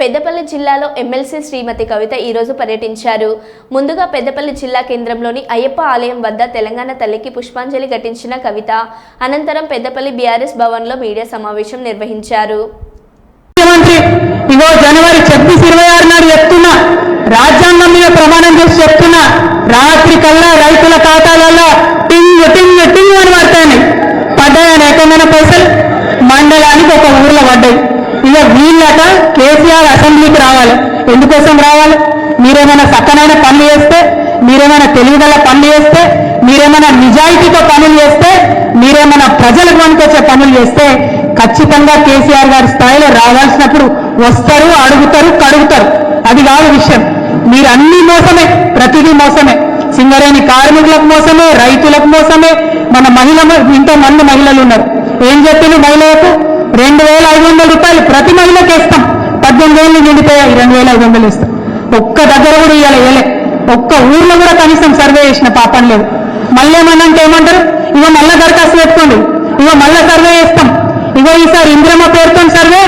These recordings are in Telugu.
పెద్దపల్లి జిల్లాలో ఎమ్మెల్సీ శ్రీమతి కవిత ఈరోజు పర్యటించారు. ముందుగా పెద్దపల్లి జిల్లా కేంద్రంలోని అయ్యప్ప ఆలయం వద్ద తెలంగాణ తల్లికి పుష్పాంజలి ఘటించిన కవిత అనంతరం పెద్దపల్లి బీఆర్ఎస్ భవన్లో మీడియా సమావేశం నిర్వహించారు. ఇగో జనవరి ఛబ్బీస్ ఇరవై ఆరు నాడు చెప్తున్నా రాజ్యాంగం మీద ప్రమాణం చేసి చెప్తున్నా రాత్రి కల్లా రైతుల ఖాతాలలో టింగ్ టింగ్ టింగ్ అని పడతాయని పడ్డాయని ఎక్కడైనా పైసలు మండలానికి ఒక ఊర్లో పడ్డాయి. ఇక వీళ్ళట కేసీఆర్ అసెంబ్లీకి రావాలి. ఎందుకోసం రావాలి? మీరేమైనా సక్కనైన పనులు చేస్తే మీరేమైనా తెలివిగల పనులు చేస్తే మీరేమైనా నిజాయితీతో పనులు చేస్తే మీరేమైనా ప్రజలకు పనికొచ్చే పనులు చేస్తే ఖచ్చితంగా కేసీఆర్ గారి స్థాయిలో రావాల్సినప్పుడు వస్తారు అడుగుతారు కడుగుతారు. అది కాదు విషయం. మీరు అన్ని మోసమే. ప్రతిదీ మోసమే. సింగరేణి కార్మికులకు మోసమే రైతులకు మోసమే. మన మహిళ ఇంతో మంది మహిళలు ఉన్నారు. ఏం చెప్పింది మహిళలకు? రెండు వేల ఐదు వందల రూపాయలు ప్రతి మహిళకి ఇస్తాం పద్దెనిమిది ఏళ్ళు నిండిపోయాయి రెండు వేల ఐదు వందలు ఇస్తాం ఒక్క దగ్గర కూడా ఇవ్వాలి ఇవ్వలే ఒక్క ఊర్లో కూడా కనీసం సర్వే చేసిన పాపం లేదు. మళ్ళీ ఏమన్నంటే ఏమంటారు? ఇగో మళ్ళా దరఖాస్తు పెట్టుకోండి. ఇగో మళ్ళా సర్వే చేస్తాం. ఇగో ఈసారి ఇందిరమ్మ పేరుతో సర్వే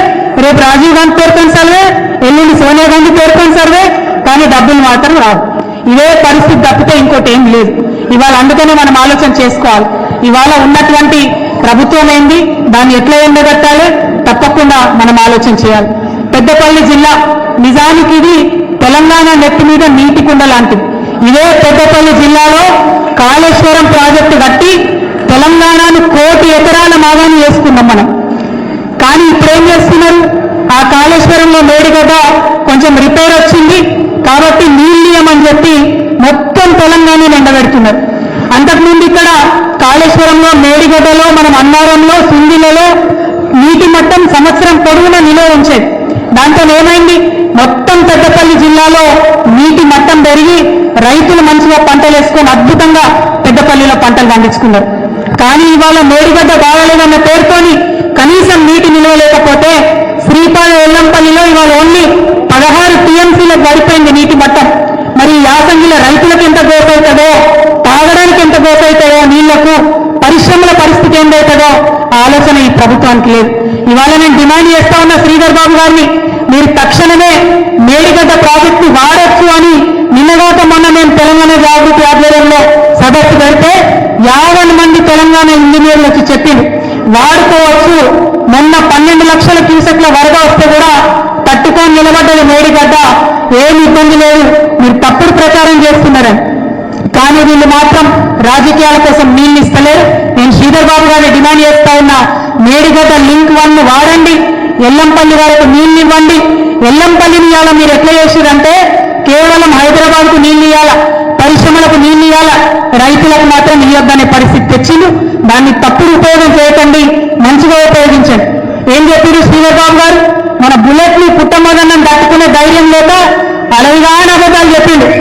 రేపు రాజీవ్ గాంధీ పేరుతో సర్వే ఎల్లుండి సోనియా గాంధీ పేరుతో సర్వే కానీ డబ్బులు మాత్రం రావు. ఇదే పరిస్థితి తప్పితే ఇంకోటి ఏం లేదు ఇవాళ అందుకనే మనం ఆలోచన చేసుకోవాలి. ఇవాళ ఉన్నటువంటి ప్రభుత్వం ఏంది? దాన్ని ఎట్లా ఎండగట్టాలి? తప్పకుండా మనం ఆలోచన చేయాలి. పెద్దపల్లి జిల్లా నిజానికి ఇది తెలంగాణ నెత్తి మీద నీటి కుండ లాంటిది. ఇదే పెద్దపల్లి జిల్లాలో కాళేశ్వరం ప్రాజెక్టు కట్టి తెలంగాణను కోటి ఎకరాల మాదాన్ని వేసుకున్నాం మనం. కానీ ఇప్పుడేం చేస్తున్నారు? ఆ కాళేశ్వరంలో మేడిగడ్డ కొంచెం రిపేర్ వచ్చింది. కాబట్టి నీళ్ళియమని చెప్పి మొత్తం తెలంగాణ ఎండబెడుతున్నారు అంతకుముందు ఇక్కడ కాళేశ్వరంలో మేడిగడ్డలో మనం అన్నారంలో సింగిలలో నీటి మట్టం సంవత్సరం పొడవునా నిలువ ఉంచేది. దాంతో ఏమైంది? మొత్తం పెద్దపల్లి జిల్లాలో నీటి మట్టం పెరిగి రైతులు మంచిగా పంటలు వేసుకొని అద్భుతంగా పెద్దపల్లిలో పంటలు పండించుకున్నారు. కానీ ఇవాళ మేడిగడ్డ బాగా గోసవుతుందో పరిశ్రమల పరిస్థితి ఏందవుతుందో ఆలోచన ఈ ప్రభుత్వానికి లేదు. ఇవాళ నేను డిమాండ్ చేస్తా ఉన్న శ్రీధర్ బాబు గారిని మీరు తక్షణమే మేడిగడ్డ ప్రాజెక్టు వాడచ్చు అని నిన్నగాక మొన్న మేము తెలంగాణ జాగృతి ఆధ్వర్యంలో సదస్సు పెడితే యాభై మంది తెలంగాణ ఇంజనీర్లు వచ్చి చెప్పింది వాడుకోవచ్చు మొన్న పన్నెండు లక్షల క్యూసెక్ల వరద వస్తే కూడా తట్టుకొని నిలబడ్డది మేడిగడ్డ. ఏమి ఇబ్బంది లేదు. మీరు తప్పుడు ప్రచారం చేస్తున్నారని. కానీ వీళ్ళు మాత్రం రాజకీయాల కోసం నీళ్ళు ఇస్తలేరు. నేను శ్రీధర్ బాబు గారిని డిమాండ్ చేస్తా ఉన్నా మేడిగడ్డ లింక్ వన్ వాడండి ఎల్లంపల్లి వరకు నీళ్ళు ఇవ్వండి. ఎల్లంపల్లిని ఇవాళ మీరు ఎట్లా చేసిరంటే కేవలం హైదరాబాద్కు నీళ్ళు ఇవ్వాల పరిశ్రమలకు నీళ్ళు ఇవ్వాలా రైతులకు మాత్రం ఇవ్వద్దనే పరిస్థితి తెచ్చింది దాన్ని తప్పుడు ఉపయోగం చేయకండి మంచిగా ఉపయోగించండి. ఏం చెప్పారు శ్రీధర్ బాబు గారు? మన బుల్లెట్లు పుట్టమదన్నం దాటుకునే ధైర్యం లేదా